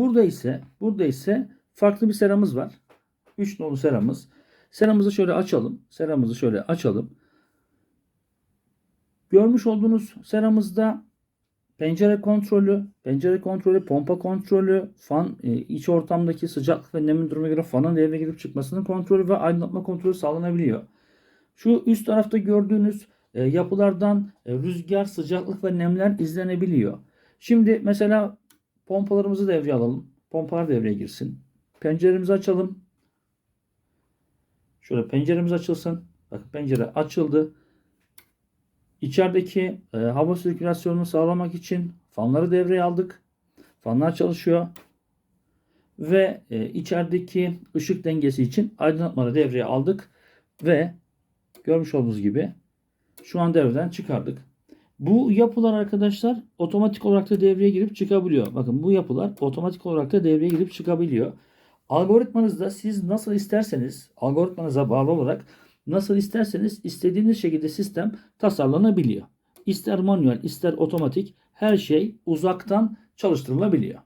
Burada ise burada ise farklı bir seramız var. 3 nolu seramız. Seramızı şöyle açalım. Seramızı şöyle açalım. Görmüş olduğunuz seramızda pencere kontrolü, pencere kontrolü, pompa kontrolü, fan e, iç ortamdaki sıcaklık ve nemin durumuna göre fanın devreye girip çıkmasının kontrolü ve aydınlatma kontrolü sağlanabiliyor. Şu üst tarafta gördüğünüz e, yapılardan e, rüzgar, sıcaklık ve nemler izlenebiliyor. Şimdi mesela pompalarımızı devreye alalım. Pompalar devreye girsin. Penceremizi açalım. Şöyle penceremiz açılsın. Bakın pencere açıldı. İçerideki e, hava sirkülasyonunu sağlamak için fanları devreye aldık. Fanlar çalışıyor. Ve e, içerideki ışık dengesi için aydınlatmaları devreye aldık. Ve görmüş olduğunuz gibi şu an devreden çıkardık. Bu yapılar arkadaşlar otomatik olarak da devreye girip çıkabiliyor. Bakın bu yapılar otomatik olarak da devreye girip çıkabiliyor. Algoritmanızda siz nasıl isterseniz algoritmanıza bağlı olarak nasıl isterseniz istediğiniz şekilde sistem tasarlanabiliyor. İster manuel ister otomatik her şey uzaktan çalıştırılabiliyor.